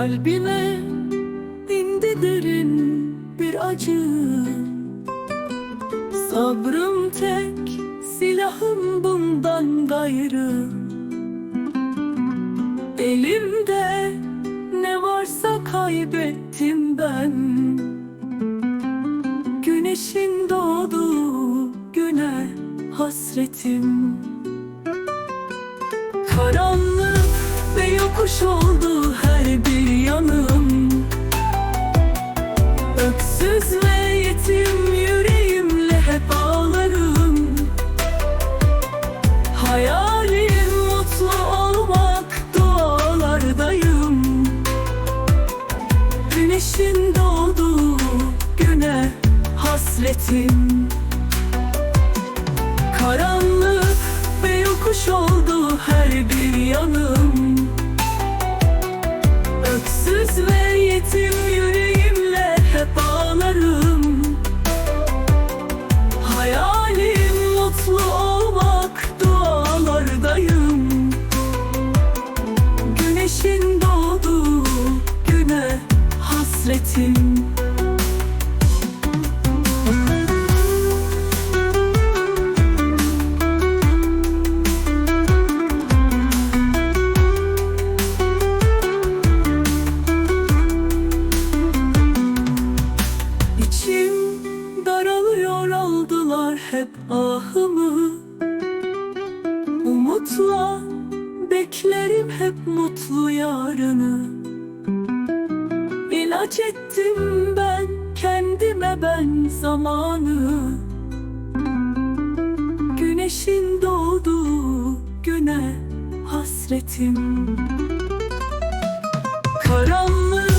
Kalbime indi derin bir acı. Sabrım tek, silahım bundan gayrı. Elimde ne varsa kaybettim ben. Güneşin doğduğu güne hasretim. Karanlık yokuş oldu her bir yanım. Öksüz ve yetim yüreğimle hep ağlarım. Hayalim mutlu olmak dualardayım. Güneşin doğduğu güne hasretim. Karanlık ve yokuş oldu her bir yanım Öksüz ve yetim yüreğimle hep ağlarım. Hayalim mutlu olmak dualardayım. Güneşin doğduğu güne hasretim hep ahımı. Umutla beklerim hep mutlu yarını. İlaç ettim ben kendime ben zamanı. Güneşin doğduğu güne hasretim. Karanlık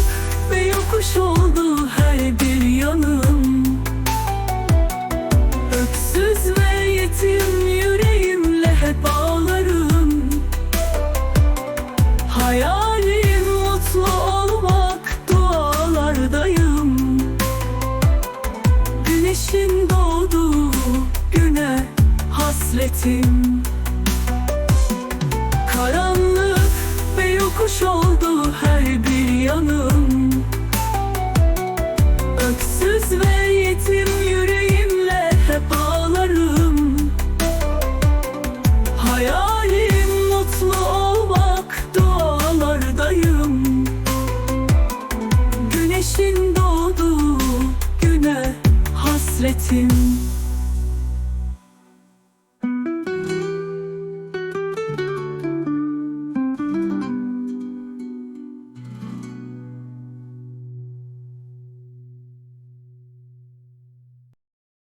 ve yokuş oldu hasretim. Karanlık ve yokuş oldu her bir yanım. Öksüz ve yetim yüreğimle hep ağlarım. Hayalim mutlu olmak dualardayım. Güneşin doğduğu güne hasretim